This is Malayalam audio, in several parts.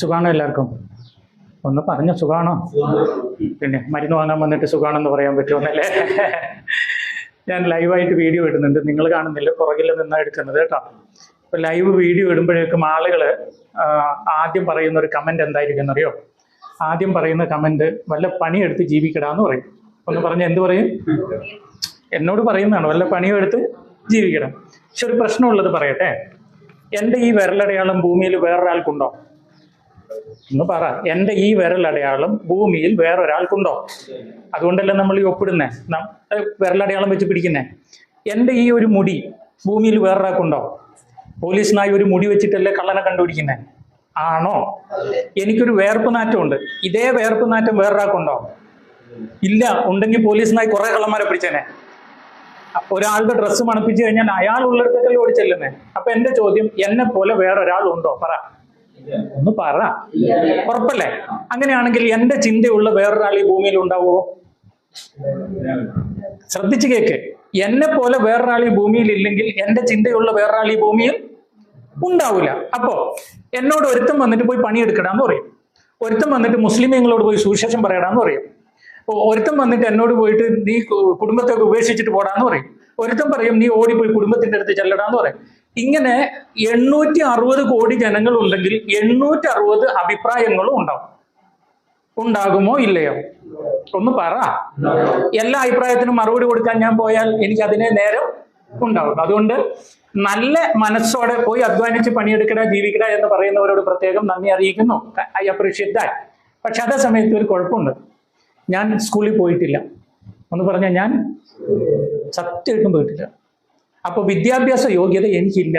സുഖാണോ എല്ലാവർക്കും? ഒന്ന് പറഞ്ഞ സുഖാണോ? പിന്നെ മരുന്ന് വാങ്ങാൻ വന്നിട്ട് സുഖാണെന്ന് പറയാൻ പറ്റുമെന്നല്ലേ? ഞാൻ ലൈവായിട്ട് വീഡിയോ ഇടുന്നുണ്ട്. നിങ്ങൾ കാണുന്നില്ല പുറകിൽ നിന്നാണ് എടുക്കുന്നത് കേട്ടോ. ഇപ്പൊ ലൈവ് വീഡിയോ ഇടുമ്പോഴേക്കും ആളുകൾ ആദ്യം പറയുന്ന ഒരു കമന്റ് എന്തായിരിക്കും അറിയോ ആദ്യം പറയുന്ന കമന്റ് വല്ല പണിയെടുത്ത് ജീവിക്കടാന്ന് പറയും. ഒന്ന് പറഞ്ഞ എന്ത് പറയും? എന്നോട് പറയുന്നതാണ് വല്ല പണിയും എടുത്ത് ജീവിക്കണം. പക്ഷെ ഒരു പ്രശ്നമുള്ളത് പറയട്ടെ. എന്റെ ഈ വിരലടയാളം ഭൂമിയിൽ വേറൊരാൾക്കുണ്ടോ? എന്ന് പറ. എന്റെ ഈ വിരലടയാളം ഭൂമിയിൽ വേറൊരാൾക്കുണ്ടോ? അതുകൊണ്ടല്ലേ നമ്മൾ ഈ ഒപ്പിടുന്നേ? വിരലടയാളം വെച്ച് പിടിക്കുന്നേ. എന്റെ ഈ ഒരു മുടി ഭൂമിയിൽ വേറൊരാൾക്കുണ്ടോ? പോലീസിനായി ഒരു മുടി വെച്ചിട്ടല്ലേ കള്ളനെ കണ്ടുപിടിക്കുന്നേ? ആണോ? എനിക്കൊരു വേർപ്പ് നാറ്റമുണ്ട്. ഇതേ വേർപ്പ് നാറ്റം വേറൊരാൾക്കുണ്ടോ? ഇല്ല. ഉണ്ടെങ്കിൽ പോലീസിനായി കുറെ കള്ളന്മാരെ പിടിച്ചേനെ. ഒരാളുടെ ഡ്രസ്സ് മണപ്പിച്ചു കഴിഞ്ഞാൽ അയാൾ ഉള്ളിടത്തേക്കല്ലേ ഓടിച്ചെല്ലുന്നേ? അപ്പൊ എന്റെ ചോദ്യം എന്നെ പോലെ വേറൊരാൾ ഉണ്ടോ പറ. ഒന്ന് പറ. ഉറപ്പല്ലേ? അങ്ങനെയാണെങ്കിൽ എന്റെ ചിന്തയുള്ള വേറൊരാൾ ഈ ഭൂമിയിൽ ഉണ്ടാവോ? ശ്രദ്ധിച്ചു കേക്ക്. എന്നെ പോലെ വേറൊരാൾ ഈ ഭൂമിയിൽ ഇല്ലെങ്കിൽ എന്റെ ചിന്തയുള്ള വേറൊരാൾ ഈ ഭൂമിയിൽ ഉണ്ടാവില്ല. അപ്പോ എന്നോട് ഒരുത്തം വന്നിട്ട് പോയി പണിയെടുക്കടാന്ന് പറയും. ഒരുത്തം വന്നിട്ട് മുസ്ലിം നിങ്ങളോട് പോയി സുവിശേഷം പറയടാന്ന് പറയും. ഒ- ഒരുത്തൻ വന്നിട്ട് എന്നോട് പോയിട്ട് നീ കുടുംബത്തെ കുടുംബത്തൊക്കെ ഉപേക്ഷിച്ചിട്ട് പോടാന്ന് പറയും. ഒരുത്തൻ പറയും നീ ഓടിപ്പോയി കുടുംബത്തിന്റെ അടുത്ത് ചെല്ലടാന്ന് പറയും. ഇങ്ങനെ എണ്ണൂറ്റി അറുപത് കോടി ജനങ്ങൾ ഉണ്ടെങ്കിൽ എണ്ണൂറ്റി അറുപത് അഭിപ്രായങ്ങളും ഉണ്ടാവും. ഉണ്ടാകുമോ ഇല്ലയോ? ഒന്ന് പറ. എല്ലാ അഭിപ്രായത്തിനും മറുപടി കൊടുക്കാൻ ഞാൻ പോയാൽ എനിക്ക് അതിനെ നേരം ഉണ്ടാവും. അതുകൊണ്ട് നല്ല മനസ്സോടെ പോയി അധ്വാനിച്ച് പണിയെടുക്കട ജീവിക്കട എന്ന് പറയുന്നവരോട് പ്രത്യേകം നന്ദി അറിയിക്കുന്നു. ഐ അപ്രീഷിയേറ്റ് ദാറ്റ് പക്ഷെ അതേ സമയത്ത് ഒരു കുഴപ്പമുണ്ട്. ഞാൻ സ്കൂളിൽ പോയിട്ടില്ല. എന്ന് പറഞ്ഞാൽ ഞാൻ സത്യമായിട്ടും പോയിട്ടില്ല. അപ്പോൾ വിദ്യാഭ്യാസ യോഗ്യത എനിക്കില്ല.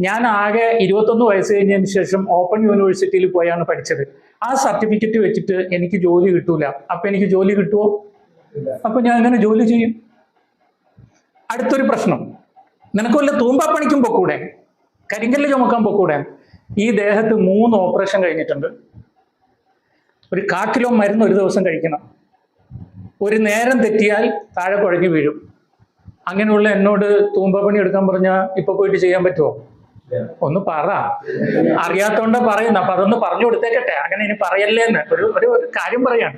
ഞാൻ ആകെ ഇരുപത്തൊന്ന് വയസ്സ് കഴിഞ്ഞതിന് ശേഷം ഓപ്പൺ യൂണിവേഴ്സിറ്റിയിൽ പോയാണ് പഠിച്ചത്. ആ സർട്ടിഫിക്കറ്റ് വെച്ചിട്ട് എനിക്ക് ജോലി കിട്ടൂല. അപ്പൊ എനിക്ക് ജോലി കിട്ടുമോ അപ്പൊ ഞാൻ എങ്ങനെ ജോലി ചെയ്യും? അടുത്തൊരു പ്രശ്നം. നിനക്ക് വല്ല തൂമ്പാപ്പണിക്കും പൊക്കൂടെ? കരിങ്കല്ല് ചുമക്കാൻ പൊക്കൂടെ? ഈ ദേഹത്ത് മൂന്ന് ഓപ്പറേഷൻ കഴിഞ്ഞിട്ടുണ്ട്. ഒരു കാക്കിലോ കിലോ മരുന്ന് ഒരു ദിവസം കഴിക്കണം. ഒരു നേരം തെറ്റിയാൽ താഴെ കുഴങ്ങി വീഴും. അങ്ങനെയുള്ള എന്നോട് തൂമ്പപ്പണി എടുക്കാൻ പറഞ്ഞാൽ ഇപ്പൊ പോയിട്ട് ചെയ്യാൻ പറ്റുമോ ഒന്ന് പറ. അറിയാത്തോണ്ട പറയുന്ന. അപ്പൊ അതൊന്ന് പറഞ്ഞു കൊടുത്തേക്കട്ടെ. അങ്ങനെ ഇനി പറയല്ലേ എന്ന് ഒരു ഒരു കാര്യം പറയാണ്.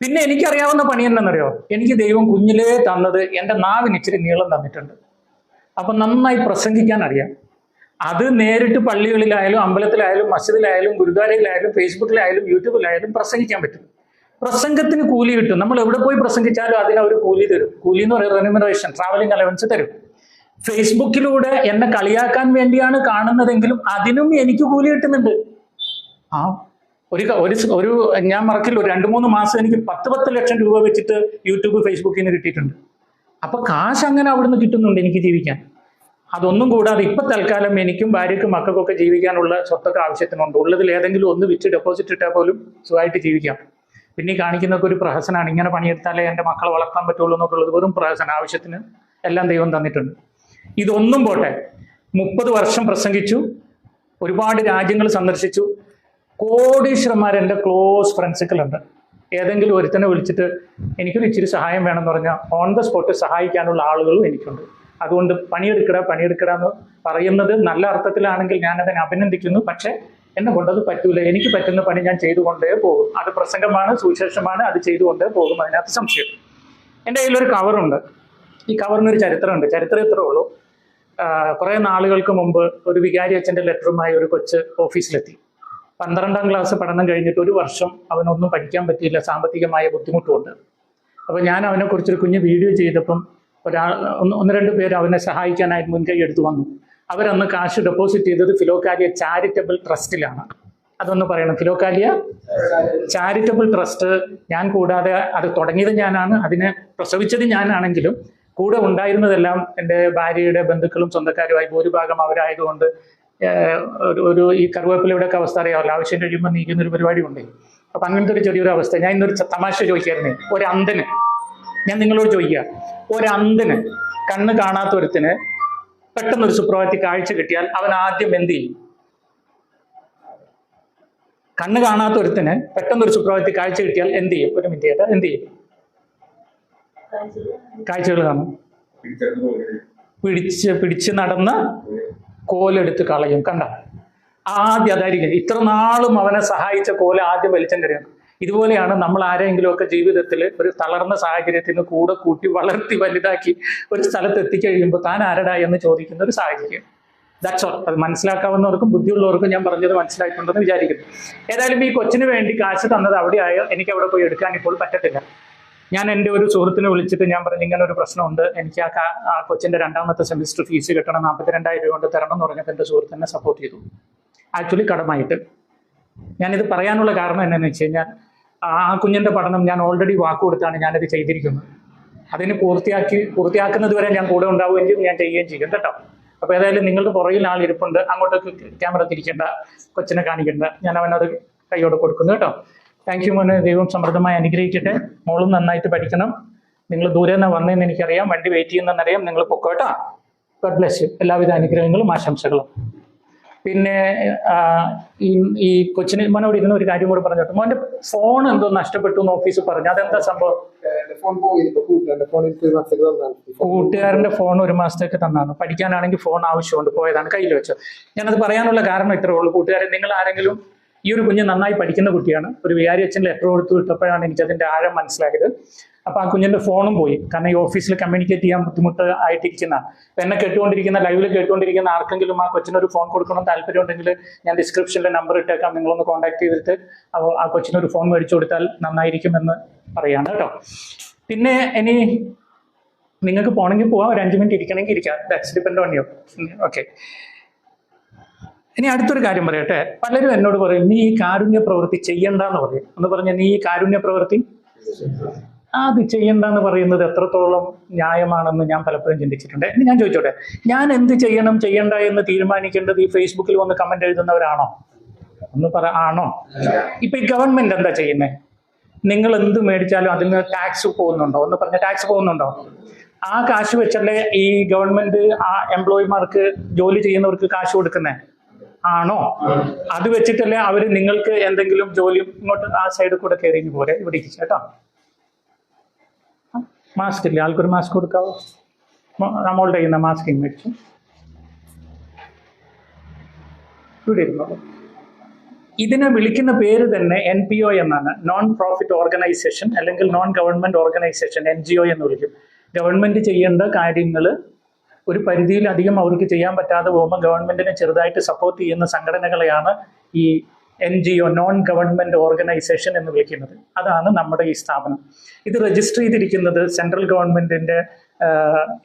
പിന്നെ എനിക്കറിയാവുന്ന പണി എന്താണെന്നറിയോ എനിക്ക് ദൈവം കുഞ്ഞിലേ തന്നത് എന്റെ നാവിന് ഇച്ചിരി നീളം തന്നിട്ടുണ്ട്. അപ്പൊ നന്നായി പ്രസംഗിക്കാൻ അറിയാം. അത് നേരിട്ട് പള്ളികളിലായാലും അമ്പലത്തിലായാലും മസ്ജിദിലായാലും ഗുരുദ്വാരയിലായാലും ഫേസ്ബുക്കിലായാലും യൂട്യൂബിലായാലും പ്രസംഗിക്കാൻ പറ്റും. പ്രസംഗത്തിന് കൂലി കിട്ടും. നമ്മൾ എവിടെ പോയി പ്രസംഗിച്ചാലും അതിന് അവർ കൂലി തരും. കൂലി എന്ന് പറയുന്നത് റെനുമറേഷൻ ട്രാവലിംഗ് അലവൻസ് തരും. ഫേസ്ബുക്കിലൂടെ എന്നെ കളിയാക്കാൻ വേണ്ടിയാണ് കാണുന്നതെങ്കിലും അതിനും എനിക്ക് കൂലി കിട്ടുന്നുണ്ട്. ആ ഒരു ഒരു ഒരു ഞാൻ മറക്കില്ല. ഒരു രണ്ട് മൂന്ന് മാസം എനിക്ക് പത്ത് പത്ത് ലക്ഷം രൂപ വെച്ചിട്ട് യൂട്യൂബ് ഫേസ്ബുക്കിൽ നിന്ന് കിട്ടിയിട്ടുണ്ട്. അപ്പൊ കാശ് അങ്ങനെ അവിടുന്ന് കിട്ടുന്നുണ്ട് എനിക്ക് ജീവിക്കാൻ. അതൊന്നും കൂടാതെ ഇപ്പൊ തൽക്കാലം എനിക്കും ഭാര്യക്കും മക്കൾക്കൊക്കെ ജീവിക്കാനുള്ള സ്വത്തൊക്കെ ആവശ്യത്തിനുണ്ട്. ഉള്ളതിൽ ഏതെങ്കിലും ഒന്ന് വിറ്റ് ഡെപ്പോസിറ്റ് ഇട്ടാൽ പോലും സുഖമായിട്ട് ജീവിക്കാം. പിന്നെ കാണിക്കുന്ന കാണിക്കുന്നൊക്കെ ഒരു പ്രഹസനാണ്. ഇങ്ങനെ പണിയെടുത്താലേ എന്റെ മക്കളെ വളർത്താൻ പറ്റുള്ളൂ എന്നൊക്കെ ഉള്ളത് വെറും പ്രഹസനം ആവശ്യത്തിന് എല്ലാം ദൈവം തന്നിട്ടുണ്ട്. ഇതൊന്നും പോട്ടെ. മുപ്പത് വർഷം പ്രസംഗിച്ചു. ഒരുപാട് രാജ്യങ്ങൾ സന്ദർശിച്ചു. കോടീശ്വരന്മാർ എന്റെ ക്ലോസ് ഫ്രണ്ട്സുകളുണ്ട് ഏതെങ്കിലും ഒരുത്തനെ വിളിച്ചിട്ട് എനിക്കൊരു ഇച്ചിരി സഹായം വേണമെന്ന് പറഞ്ഞാൽ ഓൺ ദ സ്പോട്ട് സഹായിക്കാനുള്ള ആളുകളും എനിക്കുണ്ട്. അതുകൊണ്ട് പണിയെടുക്കട പണിയെടുക്കട എന്ന് പറയുന്നത് നല്ല അർത്ഥത്തിലാണെങ്കിൽ ഞാൻ അതിനെ അഭിനന്ദിക്കുന്നു. പക്ഷേ എന്നെ കൊണ്ടത് പറ്റൂല. എനിക്ക് പറ്റുന്ന പണി ഞാൻ ചെയ്തുകൊണ്ടേ പോകും. അത് പ്രസംഗമാണ് സുവിശേഷമാണ് അത് ചെയ്തുകൊണ്ടേ പോകും അതിനകത്ത് സംശയം. എന്റെ കയ്യിലൊരു കവറുണ്ട് ഈ കവറിനൊരു ചരിത്രമുണ്ട് ചരിത്രം ഇത്രേ ഉള്ളൂ. കുറേ നാളുകൾക്ക് മുമ്പ് ഒരു വികാരി അച്ഛന്റെ ലെറ്ററുമായി ഒരു കൊച്ച് ഓഫീസിലെത്തി. പന്ത്രണ്ടാം ക്ലാസ് പഠനം കഴിഞ്ഞിട്ട് ഒരു വർഷം അവനൊന്നും പഠിക്കാൻ പറ്റിയില്ല. സാമ്പത്തികമായ ബുദ്ധിമുട്ടുമുണ്ട് അപ്പോൾ ഞാൻ അവനെക്കുറിച്ചൊരു കുഞ്ഞ് വീഡിയോ ചെയ്തപ്പം ഒരാൾ ഒന്ന് രണ്ട് പേര് അവനെ സഹായിക്കാനായിട്ട് മുൻകൈ എടുത്തു വന്നു. അവരന്ന് കാശ് ഡെപ്പോസിറ്റ് ചെയ്തത് ഫിലോകാലിയ ചാരിറ്റബിൾ ട്രസ്റ്റിലാണ് അതൊന്ന് പറയണം. ഫിലോകാലിയ ചാരിറ്റബിൾ ട്രസ്റ്റ് ഞാൻ കൂടാതെ അത് തുടങ്ങിയത് ഞാനാണ്. അതിനെ പ്രസവിച്ചത് ഞാനാണെങ്കിലും കൂടെ ഉണ്ടായിരുന്നതെല്ലാം എന്റെ ഭാര്യയുടെ ബന്ധുക്കളും സ്വന്തക്കാരുമായി ഭൂരിഭാഗം അവരായതുകൊണ്ട് ഒരു ഈ കറുവേപ്പിലയുടെയൊക്കെ അവസ്ഥ അറിയാമല്ലോ. ആവശ്യം കഴിയുമ്പോൾ നീക്കുന്ന ഒരു പരിപാടി ഉണ്ട്. അപ്പൊ അങ്ങനത്തെ ഒരു ചെറിയൊരു അവസ്ഥ. ഞാൻ ഇന്നൊരു തമാശ ചോദിക്കായിരുന്നേ. ഒരു അന്ധന് ഞാൻ നിങ്ങളോട് ചോദിക്കുക ഒരന്തിന് കണ്ണ് കാണാത്ത ഒരുത്തിന് പെട്ടെന്ന് ഒരു സുപ്രഭാതി കാഴ്ച കിട്ടിയാൽ അവൻ ആദ്യം എന്ത് ചെയ്യും? കണ്ണ് കാണാത്ത ഒരുത്തിന് പെട്ടെന്ന് ഒരു സുപ്രഭാതി കാഴ്ച കിട്ടിയാൽ എന്ത് ചെയ്യും? ഒരു മിനിറ്റ് ചേട്ടാ എന്ത് ചെയ്യും? കാഴ്ചകൾ കാണും. പിടിച്ച് പിടിച്ച് നടന്ന് കോലെടുത്ത് കളയും. കണ്ട? ആദ്യം അതായിരിക്കും. ഇത്ര നാളും അവനെ സഹായിച്ച കോല ആദ്യം വലിച്ചം കരയാണ്. ഇതുപോലെയാണ് നമ്മൾ ആരെങ്കിലും ഒക്കെ ജീവിതത്തിൽ ഒരു തളർന്ന സാഹചര്യത്തിൽ നിന്ന് കൂടെ കൂട്ടി വളർത്തി വലുതാക്കി ഒരു സ്ഥലത്ത് എത്തിക്കഴിയുമ്പോൾ താൻ ആരടാ എന്ന് ചോദിക്കുന്ന ഒരു സാഹചര്യം. ദാറ്റ്സ് ഓൾ അത് മനസ്സിലാക്കാവുന്നവർക്കും ബുദ്ധിയുള്ളവർക്കും ഞാൻ പറഞ്ഞത് മനസ്സിലായിട്ടുണ്ടെന്ന് വിചാരിക്കുന്നു. ഏതായാലും ഈ കൊച്ചിന് വേണ്ടി കാശ് തന്നത് അവിടെയായോ? എനിക്ക് അവിടെ പോയി എടുക്കാൻ ഇപ്പോൾ പറ്റത്തില്ല. ഞാൻ എന്റെ ഒരു സുഹൃത്തിനെ വിളിച്ചിട്ട് ഞാൻ പറഞ്ഞു ഇങ്ങനെ ഒരു പ്രശ്നമുണ്ട്. എനിക്ക് ആ ആ കൊച്ചിന്റെ രണ്ടാമത്തെ സെമിസ്റ്റർ ഫീസ് കിട്ടണം. നാൽപ്പത്തിരണ്ടായിരം രൂപ കൊണ്ട് തരണം എന്ന് പറഞ്ഞപ്പോൾ എന്റെ സുഹൃത്തിനെ സപ്പോർട്ട് ചെയ്തു. ആക്ച്വലി കടമായിട്ട്. ഞാനിത് പറയാനുള്ള കാരണം എന്താണെന്ന് വെച്ച് കഴിഞ്ഞാൽ ആ കുഞ്ഞിന്റെ പഠനം ഞാൻ ഓൾറെഡി വാക്ക് കൊടുത്താണ് ഞാനത് ചെയ്തിരിക്കുന്നത്. അതിന് പൂർത്തിയാക്കി പൂർത്തിയാക്കുന്നത് വരെ ഞാൻ കൂടെ ഉണ്ടാവുകയും ഞാൻ ചെയ്യുകയും ചെയ്യും കേട്ടോ. അപ്പൊ ഏതായാലും നിങ്ങളുടെ പുറകിൽ ആൾ ഇരിപ്പുണ്ട്. അങ്ങോട്ടേക്ക് ക്യാമറ തിരിക്കേണ്ട കൊച്ചിനെ കാണിക്കേണ്ട. ഞാൻ അവനത് കൈയോടെ കൊടുക്കുന്നു കേട്ടോ. താങ്ക് യു മോനെ. ദൈവം സമൃദ്ധമായി അനുഗ്രഹിക്കട്ടെ. മോളും നന്നായിട്ട് പഠിക്കണം. നിങ്ങൾ ദൂരെ നിന്ന് വന്നതെന്ന് എനിക്കറിയാം. വണ്ടി വെയിറ്റ് ചെയ്യുന്നതെന്നറിയാം നിങ്ങൾ പൊക്കോട്ടോ ഗഡ് ബ്ലസ് യു എല്ലാവിധ അനുഗ്രഹങ്ങളും ആശംസകളും. പിന്നെ ഈ കൊച്ചിന് മോനോട് ഇരുന്ന ഒരു കാര്യം കൂടെ പറഞ്ഞോട്ടെ. മോന്റെ ഫോൺ എന്തോ നഷ്ടപ്പെട്ടു എന്ന് ഓഫീസിൽ പറഞ്ഞു. അതെന്താ സംഭവം? കൂട്ടുകാരന്റെ ഫോൺ ഒരു മാസത്തേക്ക് തന്നാണ് പഠിക്കാനാണെങ്കിൽ ഫോൺ ആവശ്യമുണ്ട് പോയതാണ് കയ്യിൽ വെച്ചത്. ഞാനത് പറയാനുള്ള കാരണം ഇത്രേ ഉള്ളൂ. കൂട്ടുകാരൻ നിങ്ങൾ ആരെങ്കിലും ഈ ഒരു കുഞ്ഞ് നന്നായി പഠിക്കുന്ന കുട്ടിയാണ്. ഒരു വികാരി അച്ഛൻ ലെറ്റർ കൊടുത്തു വിട്ടപ്പോഴാണ് എനിക്ക് അതിന്റെ ആഴം മനസ്സിലായത്. അപ്പൊ ആ കുഞ്ഞിന്റെ ഫോണും പോയി. കാരണം ഈ ഓഫീസിൽ കമ്മ്യൂണിക്കേറ്റ് ചെയ്യാൻ ബുദ്ധിമുട്ട് ആയിട്ടിരിക്കുന്ന എന്നെ കേട്ടുകൊണ്ടിരിക്കുന്ന ലൈവിൽ കേട്ടുകൊണ്ടിരിക്കുന്ന ആർക്കെങ്കിലും ആ കൊച്ചിനൊരു ഫോൺ കൊടുക്കണം താല്പര്യം ഉണ്ടെങ്കിൽ ഞാൻ ഡിസ്ക്രിപ്ഷനിലെ നമ്പർ ഇട്ടേക്കാം. നിങ്ങളൊന്ന് കോൺടാക്ട് ചെയ്തിട്ട് അപ്പോൾ ആ കൊച്ചിനൊരു ഫോൺ മേടിച്ചു കൊടുത്താൽ നന്നായിരിക്കുമെന്ന് പറയാണ് കേട്ടോ. പിന്നെ ഇനി നിങ്ങൾക്ക് പോകണമെങ്കിൽ പോവാം. ഒരു അഞ്ച് മിനിറ്റ് ഇരിക്കണമെങ്കിൽ ഇരിക്കാം. That's depend on you okay ഇനി അടുത്തൊരു കാര്യം പറയട്ടെ. പലരും എന്നോട് പറയും നീ ഈ കാരുണ്യ പ്രവൃത്തി ചെയ്യണ്ടെന്ന് പറയും. എന്ന് പറഞ്ഞാൽ നീ ഈ കാരുണ്യ പ്രവൃത്തി അത് ചെയ്യണ്ടെന്ന് പറയുന്നത് എത്രത്തോളം ന്യായമാണെന്ന് ഞാൻ പലപ്പോഴും ചിന്തിച്ചിട്ടുണ്ട്. ഇനി ഞാൻ ചോദിച്ചോട്ടെ ഞാൻ എന്ത് ചെയ്യണം ചെയ്യണ്ട എന്ന് തീരുമാനിക്കേണ്ടത് ഈ ഫേസ്ബുക്കിൽ വന്ന് കമന്റ് എഴുതുന്നവരാണോ? ഒന്ന് പറ ആണോ? ഇപ്പൊ ഈ ഗവൺമെന്റ് എന്താ ചെയ്യുന്നത് നിങ്ങൾ എന്ത് മേടിച്ചാലും അതിൽ നിന്ന് ടാക്സ് പോകുന്നുണ്ടോ? ഒന്ന് പറഞ്ഞ ടാക്സ് പോകുന്നുണ്ടോ? ആ കാശ് വെച്ചല്ലേ ഈ ഗവൺമെന്റ് ആ എംപ്ലോയിമാർക്ക് ജോലി ചെയ്യുന്നവർക്ക് കാശ് കൊടുക്കുന്നേ? ആണോ? അത് വെച്ചിട്ടല്ലേ അവർ നിങ്ങൾക്ക് എന്തെങ്കിലും ജോലി ഇങ്ങോട്ട് ആ സൈഡിൽ കൂടെ കയറിഞ്ഞു പോരെ ഇവിടെ കേട്ടോ. മാസ്ക് ഇല്ലേ? ആൾക്കൊരു മാസ്ക് കൊടുക്കാവോ? നമ്മളുടെ കയ്യിൽ നിന്ന് മാസ്ക് മേടിച്ചു. ഇവിടെ ഇരുന്നോളൂ ഇതിനെ വിളിക്കുന്ന പേര് തന്നെ എൻ പി ഒ എന്നാണ്. നോൺ പ്രോഫിറ്റ് ഓർഗനൈസേഷൻ അല്ലെങ്കിൽ non government organisation N G O എന്ന് വിളിക്കും. ഗവൺമെന്റ് ചെയ്യേണ്ട കാര്യങ്ങൾ ഒരു പരിധിയിലധികം അവർക്ക് ചെയ്യാൻ പറ്റാതെ പോകുമ്പോൾ ഗവൺമെന്റിനെ ചെറുതായിട്ട് സപ്പോർട്ട് ചെയ്യുന്ന സംഘടനകളെയാണ് ഈ N G O non government organisation എന്ന് വിളിക്കുന്നത്. അതാണ് നമ്മുടെ ഈ സ്ഥാപനം. ഇത് രജിസ്റ്റർ ചെയ്തിരിക്കുന്നത് സെൻട്രൽ ഗവൺമെന്റിന്റെ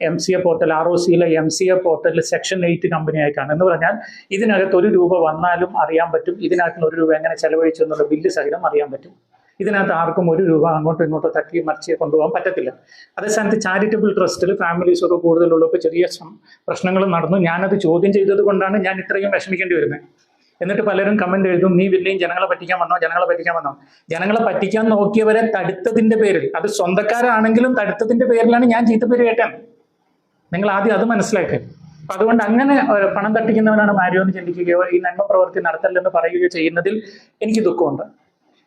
M C A portal R O സിയിലെ എം സി എ പോർട്ടലിൽ സെക്ഷൻ എയ്റ്റ് കമ്പനി ആയിട്ടാണ്. എന്ന് പറഞ്ഞാൽ ഇതിനകത്ത് ഒരു രൂപ വന്നാലും അറിയാൻ പറ്റും. ഇതിനകത്ത് ഒരു രൂപ എങ്ങനെ ചെലവഴിച്ചു എന്നുള്ള ബില്ല് സഹിതം അറിയാൻ പറ്റും. ഇതിനകത്ത് ആർക്കും ഒരു രൂപ അങ്ങോട്ടും ഇങ്ങോട്ടോ തട്ടി മറിച്ച് കൊണ്ടുപോകാൻ പറ്റത്തില്ല. അതേസ്ഥാനത്ത് ചാരിറ്റബിൾ ട്രസ്റ്റിൽ ഫാമിലീസ് ഒക്കെ കൂടുതലുള്ളപ്പോൾ ചെറിയ പ്രശ്നങ്ങൾ നടന്നു. ഞാനത് ചോദ്യം ചെയ്തത് കൊണ്ടാണ് ഞാൻ ഇത്രയും വിഷമിക്കേണ്ടി വരുന്നത് എന്നിട്ട് പലരും കമന്റ് എഴുതും നീ പിന്നെയും ജനങ്ങളെ പറ്റിക്കാൻ വന്നോ? ജനങ്ങളെ പറ്റിക്കാൻ വന്നോ? ജനങ്ങളെ പറ്റിക്കാൻ നോക്കിയവരെ തടുത്തതിന്റെ പേരിൽ. അത് സ്വന്തക്കാരാണെങ്കിലും തടുത്തതിന്റെ പേരിലാണ് ഞാൻ ചീത്തപ്പേര് കേട്ടത്. നിങ്ങൾ ആദ്യം അത് മനസ്സിലാക്കുക അപ്പൊ അതുകൊണ്ട് അങ്ങനെ പണം തട്ടിക്കുന്നവനാണ് മാരിയോ എന്ന് ചിന്തിക്കുകയോ ഈ നന്മ പ്രവൃത്തി നടത്തല്ലെന്ന് പറയുകയോ ചെയ്യുന്നതിൽ എനിക്ക് ദുഃഖമുണ്ട്.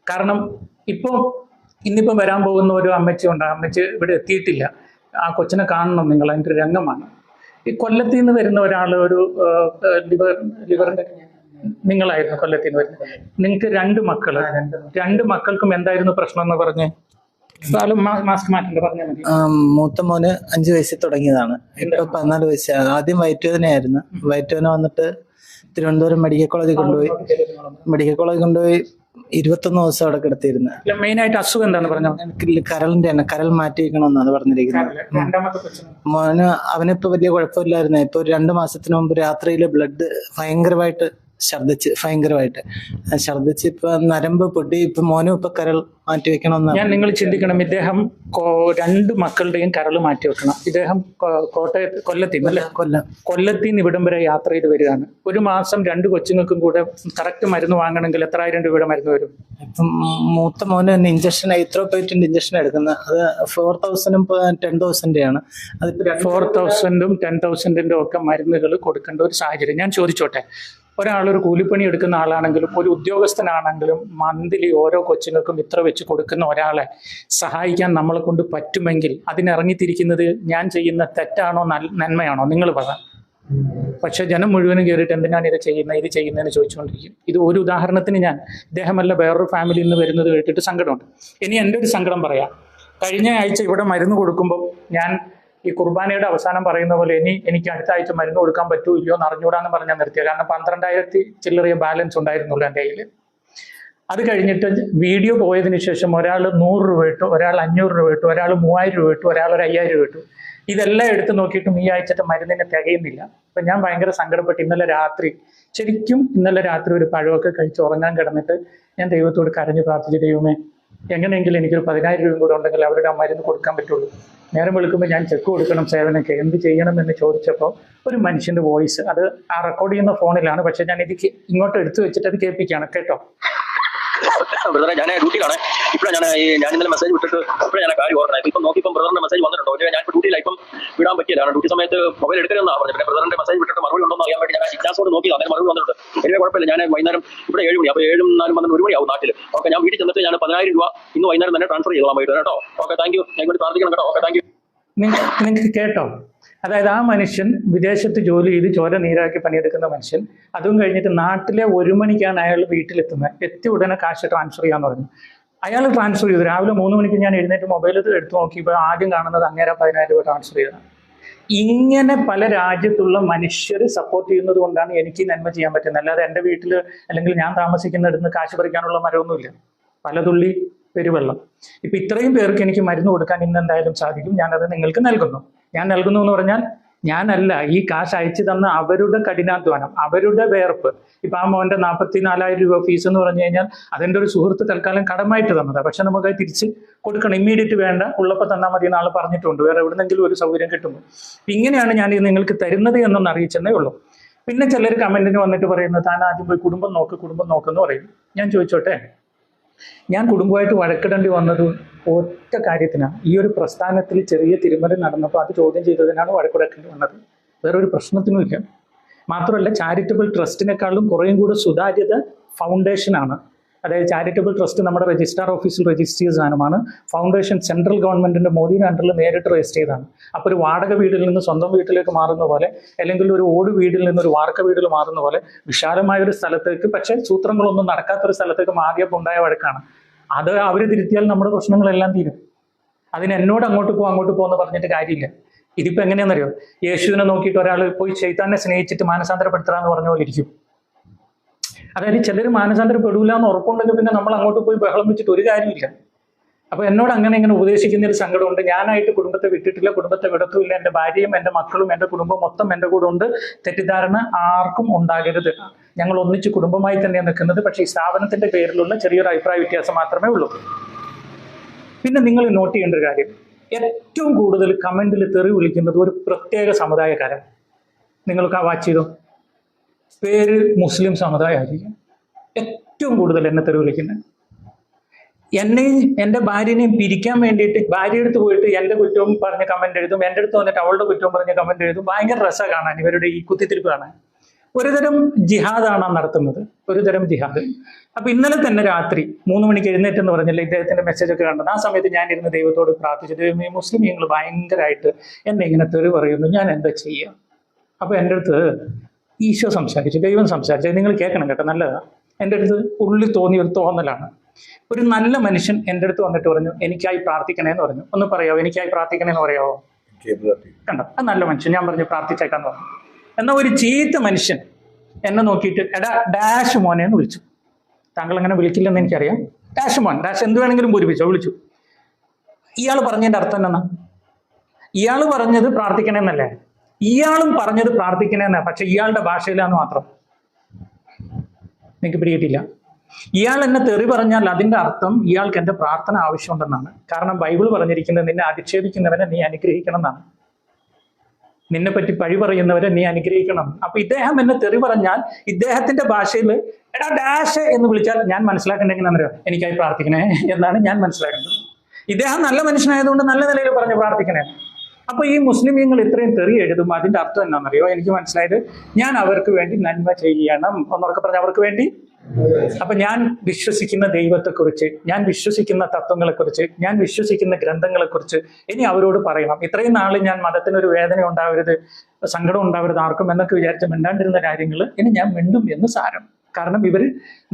കാരണം ഇപ്പോൾ ഇന്നിപ്പം വരാൻ പോകുന്ന ഒരു അമ്മച്ചി ഉണ്ട് അമ്മച്ചി ഇവിടെ എത്തിയിട്ടില്ല. ആ കൊച്ചിനെ കാണണം നിങ്ങൾ. അതിന്റെ രംഗമാണ്. ഈ കൊല്ലത്തിൽ നിന്ന് വരുന്ന ഒരാൾ ഒരു ലിവർ ലിവറിന്റെ നിങ്ങളായിരുന്നു കൊല്ലത്തിന് വരുന്നത്. നിങ്ങൾക്ക് രണ്ട് മക്കൾ. രണ്ട് മക്കൾക്കും എന്തായിരുന്നു പ്രശ്നം എന്ന് പറഞ്ഞ്? മാസ്ക് മാറ്റേണ്ട പറഞ്ഞാൽ മതി. ആം, മൂത്ത മോന് അഞ്ചു വയസ്സിൽ തുടങ്ങിയതാണ്. ഇപ്പൊ പതിനാല് വയസ്സ്. ആദ്യം വയറ്റുവേദനയായിരുന്നു വയറ്റുവേദന വന്നിട്ട് തിരുവനന്തപുരം മെഡിക്കൽ കോളേജിൽ കൊണ്ടുപോയി. മെഡിക്കൽ കോളേജിൽ കൊണ്ടുപോയി ഇരുപത്തൊന്ന് ദിവസം അവിടെ കിടത്തിയിരുന്നു. മെയിൻ ആയിട്ട് അസുഖം എന്താണ് പറഞ്ഞോ? എനിക്ക് കരളിന്റെ തന്നെ. കരൾ മാറ്റിയിരിക്കണമെന്നാണ് പറഞ്ഞിരിക്കുന്നത്. മോന് അവനിപ്പോ വലിയ കുഴപ്പമില്ലായിരുന്നു. ഇപ്പൊ ഒരു രണ്ടു മാസത്തിന് മുമ്പ് രാത്രിയിൽ ബ്ലഡ് ഭയങ്കരമായിട്ട് ഛർദ്ദിച്ച് ഭയങ്കരമായിട്ട്. ഛർദിച്ച് ഇപ്പൊ നരമ്പ് പൊട്ടി ഇപ്പൊ മോനും ഇപ്പൊ കരൾ മാറ്റി വെക്കണമെന്ന് ഞാൻ നിങ്ങൾ ചിന്തിക്കണം ഇദ്ദേഹം രണ്ട് മക്കളുടെയും കരൾ മാറ്റി വെക്കണം. ഇദ്ദേഹം കോട്ടയത്ത് കൊല്ലത്തിൽ നിന്ന് അല്ലേ? കൊല്ലം കൊല്ലത്തിൽ നിന്ന് ഇവിടം വരെ യാത്ര ചെയ്ത് വരികയാണ്. ഒരു മാസം രണ്ട് കൊച്ചുങ്ങൾക്കും കൂടെ കറക്റ്റ് മരുന്ന് വാങ്ങണമെങ്കിൽ എത്രായിരം രൂപയുടെ മരുന്ന് വരും? ഇപ്പം മൂത്ത മോന് തന്നെ ഇഞ്ചക്ഷൻ എത്രോപൈറ്റിന്റെ ഇഞ്ചക്ഷൻ എടുക്കുന്നത് അത് ഫോർ തൗസൻഡും ടെൻ തൗസൻഡ് ആണ്. അതിപ്പോ ഫോർ തൗസൻഡും ടെൻ തൗസൻഡിന്റെ ഒക്കെ മരുന്നുകൾ കൊടുക്കേണ്ട ഒരു സാഹചര്യം. ഞാൻ ചോദിച്ചോട്ടെ? ഒരാളൊരു കൂലിപ്പണി എടുക്കുന്ന ആളാണെങ്കിലും ഒരു ഉദ്യോഗസ്ഥനാണെങ്കിലും മന്ത്ലി ഓരോ കൊച്ചുങ്ങൾക്കും ഇത്ര വെച്ച് കൊടുക്കുന്ന ഒരാളെ സഹായിക്കാൻ നമ്മളെ കൊണ്ട് പറ്റുമെങ്കിൽ അതിനിറങ്ങിത്തിരിക്കുന്നത് ഞാൻ ചെയ്യുന്ന തെറ്റാണോ നന്മയാണോ? നിങ്ങൾ പറ. പക്ഷെ ജനം മുഴുവനും കയറിയിട്ട് എന്തിനാണ് ഇത് ചെയ്യുന്നത്? ഇത് ചെയ്യുന്നതെന്ന് ചോദിച്ചുകൊണ്ടിരിക്കും. ഇത് ഒരു ഉദാഹരണത്തിന് ഞാൻ ഇദ്ദേഹമല്ല വേറൊരു ഫാമിലിയിൽ നിന്ന് വരുന്നത് കേട്ടിട്ട് സങ്കടമുണ്ട്. ഇനി എന്റെ ഒരു സങ്കടം പറയാം. കഴിഞ്ഞ ആഴ്ച ഇവിടെ മരുന്ന് കൊടുക്കുമ്പോൾ ഞാൻ ഈ കുർബാനയുടെ അവസാനം പറയുന്ന പോലെ ഇനി എനിക്ക് അടുത്ത ആഴ്ച മരുന്ന് കൊടുക്കാൻ പറ്റൂ ഇല്ലയോ എന്ന് അറിഞ്ഞുകൂടാന്ന് പറഞ്ഞാൽ നിർത്തിയ കാരണം പന്ത്രണ്ടായിരത്തി ചില്ലറിയ ബാലൻസ് ഉണ്ടായിരുന്നുള്ളൂ എന്റെ കയ്യിൽ അത് കഴിഞ്ഞിട്ട് വീഡിയോ പോയതിന് ശേഷം ഒരാൾ നൂറ് രൂപ ഇട്ടു ഒരാൾ അഞ്ഞൂറ് രൂപ ഇട്ടു ഒരാൾ മൂവായിരം രൂപ ഇട്ടു ഒരാൾ ഒരു അയ്യായിരം രൂപ ഇട്ടു. ഇതെല്ലാം എടുത്ത് നോക്കിയിട്ടും ഈ ആഴ്ചത്തെ മരുന്നിന് തികയുന്നില്ല. അപ്പൊ ഞാൻ ഭയങ്കര സങ്കടപ്പെട്ട് ഇന്നലെ രാത്രി ശരിക്കും ഇന്നലെ രാത്രി ഒരു പഴമൊക്കെ കഴിച്ച് ഉറങ്ങാൻ കിടന്നിട്ട് ഞാൻ ദൈവത്തോട് കരഞ്ഞു പ്രാർത്ഥിച്ചു ദൈവമേ എങ്ങനെയെങ്കിലും എനിക്കൊരു പതിനായിരം രൂപയും കൂടെ ഉണ്ടെങ്കിൽ അവരുടെ മരുന്ന് കൊടുക്കാൻ പറ്റുള്ളൂ. നേരം വിളിക്കുമ്പോൾ ഞാൻ ചെക്ക് കൊടുക്കണം സേവനമൊക്കെ എന്ത് ചെയ്യണം എന്ന് ചോദിച്ചപ്പോൾ ഒരു മനുഷ്യന്റെ വോയിസ് അത് ആ റെക്കോർഡ് ചെയ്യുന്ന ഫോണിലാണ് പക്ഷെ ഞാൻ ഇത് ഇങ്ങോട്ട് എടുത്തു വെച്ചിട്ട് അത് കേൾപ്പിക്കുകയാണ്. കേട്ടോ? ഞാൻ ഡ്യൂട്ടിയിലാണ് ഇപ്പോഴാണ് ഞാൻ ഈ ഞാൻ ഇന്നലെ മെസ്സേജ് വിട്ടിട്ട് ഇപ്പോഴാണ് ഞാൻ കാര്യം ഓർമ്മ ഇപ്പം നോക്കിയപ്പോൾ ബ്രദറിന്റെ മെസ്സേജ് വന്നിട്ടുണ്ടോ? ഞാൻ ഇപ്പോൾ ഡ്യൂട്ടിയില്ല ഇപ്പം വിടാൻ പറ്റിയതാണ് ഡ്യൂട്ടി സമയത്ത് മൊബൈൽ എടുക്കരുതെന്നാണ് പറഞ്ഞത്. പിന്നെ ബ്രദറിന്റെ മെസ്സേജ് വിട്ടിട്ട് മറുപടി ഉണ്ടോ അറിയാൻ വേണ്ടി ഞാൻ ജിജ്ഞാസോട് നോക്കി അങ്ങനെ മറുപടി വന്നിട്ടുണ്ട്. എനിക്ക് കുഴപ്പമില്ല. ഞാൻ വൈകുന്നേരം ഇവിടെ ഏഴ് മണി. അപ്പോൾ ഏഴും നാലും പന്ത്രണ്ട് ഒരു മണിയാവും നാട്ടിൽ ഓക്കെ ഞാൻ വീട്ടിൽ ചെന്നിട്ട് ഞാൻ പതിനായിരം രൂപ ഇന്ന് വൈകുന്നേരം തന്നെ ട്രാൻസ്ഫർ ചെയ്തോളാം വൈകിട്ട് കേട്ടോ. ഓക്കെ താങ്ക് യു വേണ്ടി പ്രാർത്ഥിക്കണം കേട്ടോ. ഓക്കെ താങ്ക് യു നിങ്ങൾക്ക് കേട്ടോ? അതായത് ആ മനുഷ്യൻ വിദേശത്ത് ജോലി ചെയ്ത് ചോര നീരാക്കി പണിയെടുക്കുന്ന മനുഷ്യൻ അതും കഴിഞ്ഞിട്ട് നാട്ടിലെ ഒരു മണിക്കാണ് അയാൾ വീട്ടിലെത്തുന്നത്. എത്തി ഉടനെ കാശ് ട്രാൻസ്ഫർ ചെയ്യാന്ന് പറഞ്ഞു അയാൾ ട്രാൻസ്ഫർ ചെയ്തു. രാവിലെ മൂന്ന് മണിക്ക് ഞാൻ എഴുന്നേറ്റ് മൊബൈലിൽ എടുത്ത് നോക്കിയപ്പോൾ ആദ്യം കാണുന്നത് അങ്ങേരെ പതിനായിരം രൂപ ട്രാൻസ്ഫർ ചെയ്തതാണ്. ഇങ്ങനെ പല രാജ്യത്തുള്ള മനുഷ്യർ സപ്പോർട്ട് ചെയ്യുന്നത് കൊണ്ടാണ് എനിക്ക് നന്മ ചെയ്യാൻ പറ്റുന്നത്. അല്ലാതെ എന്റെ വീട്ടിൽ അല്ലെങ്കിൽ ഞാൻ താമസിക്കുന്നിടത്ത് കാശ് പറിക്കാനുള്ള മരമൊന്നുമില്ല. പലതുള്ളി പെരുവെള്ളം. ഇപ്പൊ ഇത്രയും പേർക്ക് എനിക്ക് മരുന്ന് കൊടുക്കാൻ ഇന്ന് എന്തായാലും സാധിക്കും. ഞാനത് നിങ്ങൾക്ക് നൽകുന്നു. ഞാൻ നൽകുന്നു എന്ന് പറഞ്ഞാൽ ഞാനല്ല ഈ കാശ് അയച്ചു തന്ന അവരുടെ കഠിനാധ്വാനം അവരുടെ വേർപ്പ്. ഇപ്പൊ ആ മോന്റെ നാൽപ്പത്തി നാലായിരം രൂപ ഫീസ് എന്ന് പറഞ്ഞു കഴിഞ്ഞാൽ അതെന്റെ ഒരു സുഹൃത്ത് തൽക്കാലം കടമായിട്ട് തന്നതാണ് പക്ഷെ നമുക്ക് തിരിച്ച് കൊടുക്കണം. ഇമ്മീഡിയറ്റ് വേണ്ട. ഉള്ളപ്പോൾ തന്നാൽ മതി എന്നാൾ പറഞ്ഞിട്ടുണ്ട്. വേറെ എവിടെന്നെങ്കിലും ഒരു സൗകര്യം കിട്ടുമോ? ഇങ്ങനെയാണ് ഞാൻ ഇത് നിങ്ങൾക്ക് തരുന്നത് എന്നൊന്ന് അറിയിച്ചെന്നേ ഉള്ളൂ. പിന്നെ ചിലർ കമന്റിന് വന്നിട്ട് പറയുന്നത് താൻ ആദ്യം പോയി കുടുംബം നോക്ക് കുടുംബം നോക്കെന്ന് പറയും. ഞാൻ ചോദിച്ചോട്ടെ? ഞാൻ കുടുംബമായിട്ട് വഴക്കിടേണ്ടി വന്നത് ഒറ്റ കാര്യത്തിനാണ് ഈ ഒരു പ്രസ്ഥാനത്തിൽ ചെറിയ തിരുമല നടന്നപ്പോൾ അത് ചോദ്യം ചെയ്തതിനാണ് വഴക്കിടേണ്ടി വന്നത്. വേറൊരു പ്രശ്നത്തിനുമില്ല മാത്രമല്ല ചാരിറ്റബിൾ ട്രസ്റ്റിനേക്കാളും കുറേയും കൂടെ സുതാര്യത ഫൗണ്ടേഷനാണ് അതായത് ചാരിറ്റബിൾ ട്രസ്റ്റ് നമ്മുടെ രജിസ്ട്രാർ ഓഫീസിൽ രജിസ്റ്റർ ചെയ്ത സാധനമാണ്. ഫൗണ്ടേഷൻ സെൻട്രൽ ഗവൺമെന്റിന്റെ മോദിയുടെ അണ്ടറിൽ നേരിട്ട് രജിസ്റ്റർ ചെയ്താണ് അപ്പോൾ ഒരു വാടക വീട്ടിൽ നിന്ന് സ്വന്തം വീട്ടിലേക്ക് മാറുന്ന പോലെ അല്ലെങ്കിൽ ഒരു ഓട് വീടിൽ നിന്ന് ഒരു വാർക്ക വീട്ടിൽ മാറുന്ന പോലെ വിശാലമായ ഒരു സ്ഥലത്തേക്ക് പക്ഷേ സൂത്രങ്ങളൊന്നും നടക്കാത്തൊരു സ്ഥലത്തേക്ക് മാറിയപ്പോൾ ഉണ്ടായ വഴക്കാണ്. അത് അവർ തിരുത്തിയാൽ നമ്മുടെ പ്രശ്നങ്ങളെല്ലാം തീരും. അതിന് എന്നോട് അങ്ങോട്ട് പോകും അങ്ങോട്ട് പോകുമെന്ന് പറഞ്ഞിട്ട് കാര്യമില്ല. ഇതിപ്പോ എങ്ങനെയാണെന്നറിയോ? യേശുവിനെ നോക്കിയിട്ട് ഒരാൾ പോയി ചൈത്താനെ സ്നേഹിച്ചിട്ട് മാനസാന്തരപ്പെടുത്തുക എന്ന് പറഞ്ഞ പോലെ ഇരിക്കും. അതായത് ചിലർ മാനസാന്തരപ്പെടില്ല എന്ന് ഉറപ്പുണ്ടെങ്കിൽ പിന്നെ നമ്മൾ അങ്ങോട്ട് പോയി ബഹളം വെച്ചിട്ട് ഒരു കാര്യമില്ല. അപ്പൊ എന്നോട് അങ്ങനെ ഇങ്ങനെ ഉപദേശിക്കുന്ന ഒരു സങ്കടമുണ്ട്. ഞാനായിട്ട് കുടുംബത്തെ വിട്ടിട്ടില്ല കുടുംബത്തെ വിടത്തുമില്ല. എന്റെ ഭാര്യയും എന്റെ മക്കളും എന്റെ കുടുംബം മൊത്തം എന്റെ കൂടെ ഉണ്ട്. തെറ്റിദ്ധാരണ ആർക്കും ഉണ്ടാകരുത്. ഞങ്ങൾ ഒന്നിച്ച് കുടുംബമായി തന്നെ നിൽക്കുന്നത്. പക്ഷേ ഈ സ്ഥാപനത്തിന്റെ പേരിലുള്ള ചെറിയൊരു അഭിപ്രായ വ്യത്യാസം മാത്രമേ ഉള്ളൂ. പിന്നെ നിങ്ങൾ നോട്ട് ചെയ്യേണ്ട ഒരു കാര്യം. ഏറ്റവും കൂടുതൽ കമന്റിൽ തെറി വിളിക്കുന്നത് ഒരു പ്രത്യേക സമുദായക്കാരൻ നിങ്ങൾക്ക് വാച്ച് ചെയ്തോ? പേര് മുസ്ലിം സമുദായമായിരിക്കും. ഏറ്റവും കൂടുതൽ എന്നെ തെറി വിളിക്കുന്നത് എന്നെയും എന്റെ ഭാര്യനെയും പിരിക്കാൻ വേണ്ടിയിട്ട് ഭാര്യ അടുത്ത് പോയിട്ട് എന്റെ കുറ്റവും പറഞ്ഞ് കമന്റ് എഴുതും എന്റെ അടുത്ത് വന്നിട്ട് അവളുടെ കുറ്റവും പറഞ്ഞ് കമന്റ് എഴുതും. ഭയങ്കര രസമാണ് കാണാൻ ഇവരുടെ ഈ കുത്തിത്തിരിപ്പ് കാണാൻ. ഒരുതരം ജിഹാദാണ് നടത്തുന്നത്. ഒരുതരം ജിഹാദ്. അപ്പൊ ഇന്നലെ തന്നെ രാത്രി മൂന്ന് മണിക്ക് എഴുന്നേറ്റ് എന്ന് പറഞ്ഞില്ല ഇദ്ദേഹത്തിന്റെ മെസ്സേജ് ഒക്കെ കണ്ടത്. ആ സമയത്ത് ഞാൻ ഇരുന്ന് ദൈവത്തോട് പ്രാർത്ഥിച്ചു. ഈ മുസ്ലിം നിങ്ങൾ ഭയങ്കരമായിട്ട് എന്നെ ഇങ്ങനെ തെറി പറയുന്നു ഞാൻ എന്താ ചെയ്യുക അപ്പൊ എന്റെ അടുത്ത് ഈശോ സംസാരിച്ചു ദൈവം സംസാരിച്ചു. നിങ്ങൾ കേൾക്കണം കേട്ടോ നല്ലതാണ് എന്റെ അടുത്ത് ഉള്ളിൽ തോന്നിയ ഒരു തോന്നലാണ്. ഒരു നല്ല മനുഷ്യൻ എന്റെ അടുത്ത് വന്നിട്ട് പറഞ്ഞു എനിക്കായി പ്രാർത്ഥിക്കണേ എന്ന് പറഞ്ഞു. ഒന്ന് പറയാമോ എനിക്കായി പ്രാർത്ഥിക്കണേ എന്ന് പറയാമോ കണ്ടോ? ആ നല്ല മനുഷ്യൻ. ഞാൻ പറഞ്ഞു പ്രാർത്ഥിച്ചേക്കാന്ന് പറഞ്ഞു. എന്നാൽ ഒരു ചീത്ത മനുഷ്യൻ എന്നെ നോക്കിയിട്ട് എടാ ഡാഷ് മോനെ എന്ന് വിളിച്ചു. താങ്കൾ അങ്ങനെ വിളിക്കില്ലെന്ന് എനിക്കറിയാം. ഡാഷ് മോൻ ഡാഷ് എന്ത് വേണമെങ്കിലും പൂരിപ്പിച്ചോ? വിളിച്ചു. ഇയാൾ പറഞ്ഞതിന്റെ അർത്ഥം എന്നാ? ഇയാൾ പറഞ്ഞത് പ്രാർത്ഥിക്കണമെന്നല്ലേ ഇയാളും പറഞ്ഞത് പ്രാർത്ഥിക്കണമെന്നാ പക്ഷെ ഇയാളുടെ ഭാഷയിലാന്ന് മാത്രം. എനിക്ക് പിടികിട്ടില്ല ഇയാൾ എന്നെ തെറി പറഞ്ഞാൽ അതിന്റെ അർത്ഥം ഇയാൾക്ക് എന്റെ പ്രാർത്ഥന ആവശ്യമുണ്ടെന്നാണ്. കാരണം ബൈബിൾ പറഞ്ഞിരിക്കുന്നത് നിന്നെ അധിക്ഷേപിക്കുന്നവനെ നീ അനുഗ്രഹിക്കണം എന്നാണ് നിന്നെ പറ്റി പഴി പറയുന്നവരെ നീ അനുഗ്രഹിക്കണം. അപ്പൊ ഇദ്ദേഹം എന്നെ തെറി പറഞ്ഞാൽ ഇദ്ദേഹത്തിന്റെ ഭാഷയിൽ എടാ ഡാഷ് എന്ന് വിളിച്ചാൽ ഞാൻ മനസ്സിലാക്കേണ്ടെങ്കിൽ എന്നറിയോ എനിക്കായി പ്രാർത്ഥിക്കണേ എന്നാണ് ഞാൻ മനസ്സിലാക്കുന്നത്. ഇദ്ദേഹം നല്ല മനുഷ്യനായതുകൊണ്ട് നല്ല നിലയിൽ പറഞ്ഞ് പ്രാർത്ഥിക്കണേ. അപ്പൊ ഈ മുസ്ലിമീങ്ങൾ ഇത്രയും തെറി എഴുതുമ്പോൾ അതിന്റെ അർത്ഥം എന്താണെന്നറിയോ? എനിക്ക് മനസ്സിലായത് ഞാൻ അവർക്ക് വേണ്ടി നന്മ ചെയ്യണം എന്നൊക്കെ പറഞ്ഞ അവർക്ക് വേണ്ടി. അപ്പൊ ഞാൻ വിശ്വസിക്കുന്ന ദൈവത്തെക്കുറിച്ച് ഞാൻ വിശ്വസിക്കുന്ന തത്വങ്ങളെക്കുറിച്ച് ഞാൻ വിശ്വസിക്കുന്ന ഗ്രന്ഥങ്ങളെക്കുറിച്ച് ഇനി അവരോട് പറയണം. ഇത്രയും നാൾ ഞാൻ മതത്തിനൊരു വേദന ഉണ്ടാവരുത് സങ്കടം ഉണ്ടാവരുത് ആർക്കും എന്നൊക്കെ വിചാരിച്ച് മിണ്ടാണ്ടിരുന്ന കാര്യങ്ങൾ ഇനി ഞാൻ മിണ്ടും എന്ന് സാരം. കാരണം ഇവർ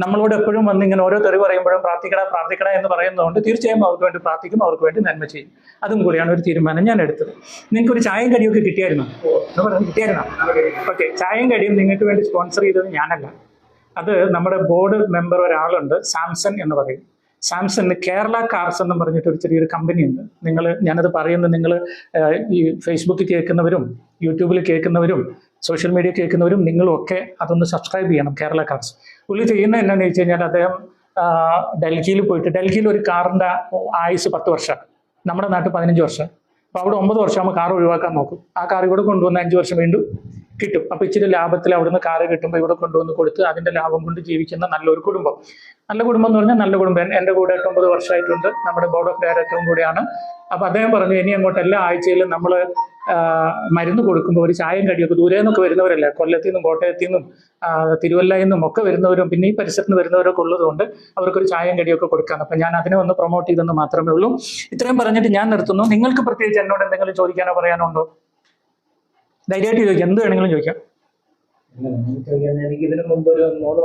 നമ്മളോട് എപ്പോഴും വന്ന് ഇങ്ങനെ ഓരോ തെറി പറയുമ്പോഴും പ്രാർത്ഥിക്കട പ്രാർത്ഥിക്കട എന്ന് പറയുന്നതുകൊണ്ട് തീർച്ചയായും അവർക്ക് വേണ്ടി പ്രാർത്ഥിക്കും അവർക്ക് വേണ്ടി നന്മ ചെയ്യും. അതും കൂടിയാണ് ഒരു തീരുമാനം ഞാൻ എടുത്തത്. നിങ്ങൾക്ക് ഒരു ചായയും കടിയൊക്കെ കിട്ടിയായിരുന്നു? കിട്ടിയായിരുന്നോ? ഓക്കെ ചായയും കടിയും നിങ്ങൾക്ക് വേണ്ടി സ്പോൺസർ ചെയ്തത് ഞാനല്ല. അത് നമ്മുടെ ബോർഡ് മെമ്പർ ഒരാളുണ്ട് സാംസൺ എന്ന് പറയും. സാംസണിന് കേരള കാർസ് എന്ന് പറഞ്ഞിട്ട് ഒരു ചെറിയൊരു കമ്പനി ഉണ്ട്. നിങ്ങൾ ഞാനത് പറയുന്നത് നിങ്ങൾ ഈ ഫേസ്ബുക്കിൽ കേൾക്കുന്നവരും യൂട്യൂബിൽ കേൾക്കുന്നവരും സോഷ്യൽ മീഡിയ കേൾക്കുന്നവരും നിങ്ങളൊക്കെ അതൊന്ന് സബ്സ്ക്രൈബ് ചെയ്യണം കേരള കാർസ്. പുള്ളി ചെയ്യുന്ന എന്നാന്ന് വെച്ച് കഴിഞ്ഞാൽ അദ്ദേഹം ഡൽഹിയിൽ പോയിട്ട് ഡൽഹിയിൽ ഒരു കാറിന്റെ ആയുസ് പത്ത് വർഷം നമ്മുടെ നാട്ടിൽ പതിനഞ്ച് വർഷം. അപ്പോൾ അവിടെ ഒമ്പത് വർഷമാകുമ്പോൾ കാർ ഒഴിവാക്കാൻ നോക്കും. ആ കാർ ഇവിടെ കൊണ്ടുവന്ന് അഞ്ച് വർഷം വീണ്ടും കിട്ടും. അപ്പോൾ ഇച്ചിരി ലാഭത്തിൽ അവിടുന്ന് കാറ് കിട്ടുമ്പോൾ ഇവിടെ കൊണ്ടുവന്ന് കൊടുത്ത് അതിന്റെ ലാഭം കൊണ്ട് ജീവിക്കുന്ന നല്ലൊരു കുടുംബം. നല്ല കുടുംബം എന്ന് പറഞ്ഞാൽ നല്ല കുടുംബം. എന്റെ കൂടെ എട്ടൊമ്പത് വർഷമായിട്ടുണ്ട്. നമ്മുടെ ബോർഡ് ഓഫ് ഡയറക്ടറും കൂടിയാണ്. അപ്പോൾ അദ്ദേഹം പറഞ്ഞു ഇനി അങ്ങോട്ട് എല്ലാ ആഴ്ചയിലും നമ്മൾ മരുന്ന് കൊടുക്കുമ്പോൾ ഒരു ചായം കടിയൊക്കെ ദൂരെ നിന്നൊക്കെ വരുന്നവരല്ലേ? കൊല്ലത്തു നിന്നും കോട്ടയത്തു നിന്നും തിരുവല്ലയിൽ നിന്നും ഒക്കെ വരുന്നവരും പിന്നെ ഈ പരിസരത്ത് നിന്ന് വരുന്നവരൊക്കെ ഉള്ളതുകൊണ്ട് അവർക്കൊരു ചായം കടിയൊക്കെ കൊടുക്കാം അപ്പം ഞാൻ അതിനെ ഒന്ന് പ്രൊമോട്ട് ചെയ്തെന്ന് മാത്രമേ ഉള്ളൂ. ഇത്രയും പറഞ്ഞിട്ട് ഞാൻ നിർത്തുന്നു. നിങ്ങൾക്ക് പ്രത്യേകിച്ച് എന്നോട് എന്തെങ്കിലും ചോദിക്കാനോ പറയാനോ ഉണ്ടോ? ധൈര്യമായിട്ട് ചോദിക്കാം. എന്ത് വേണമെങ്കിലും ചോദിക്കാം. എനിക്ക് മൂന്ന്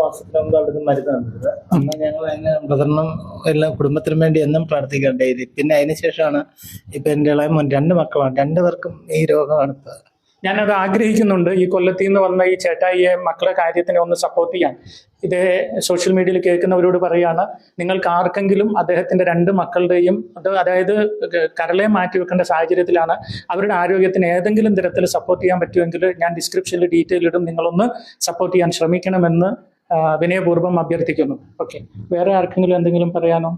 അന്ന് ഞങ്ങൾ ബ്രദറിനും എല്ലാം കുടുംബത്തിനും വേണ്ടി എന്നും പ്രാർത്ഥിക്കാം ഡെയിലി. പിന്നെ അതിനുശേഷമാണ് ഇപ്പൊ എന്റെ ഇളയ മോൻ രണ്ട് മക്കളാണ്. രണ്ടുപേർക്കും ഈ രോഗമാണ് ഇപ്പൊ ഞാനത് ആഗ്രഹിക്കുന്നുണ്ട് ഈ കൊല്ലത്തിൽ നിന്ന് വന്ന ഈ ചേട്ടായിയെ മക്കളെ കാര്യത്തിനെ ഒന്ന് സപ്പോർട്ട് ചെയ്യാൻ. ഇത് സോഷ്യൽ മീഡിയയിൽ കേൾക്കുന്നവരോട് പറയുകയാണ് നിങ്ങൾക്ക് ആർക്കെങ്കിലും അദ്ദേഹത്തിന്റെ രണ്ട് മക്കളുടെയും അത് അതായത് കരളെ മാറ്റി വെക്കേണ്ട സാഹചര്യത്തിലാണ് അവരുടെ ആരോഗ്യത്തിന് ഏതെങ്കിലും തരത്തിൽ സപ്പോർട്ട് ചെയ്യാൻ പറ്റുമെങ്കിൽ ഞാൻ ഡിസ്ക്രിപ്ഷനിൽ ഡീറ്റെയിൽ ഇടും. നിങ്ങളൊന്ന് സപ്പോർട്ട് ചെയ്യാൻ ശ്രമിക്കണമെന്ന് വിനയപൂർവം അഭ്യർത്ഥിക്കുന്നു. ഓക്കെ വേറെ ആർക്കെങ്കിലും എന്തെങ്കിലും പറയാനോ?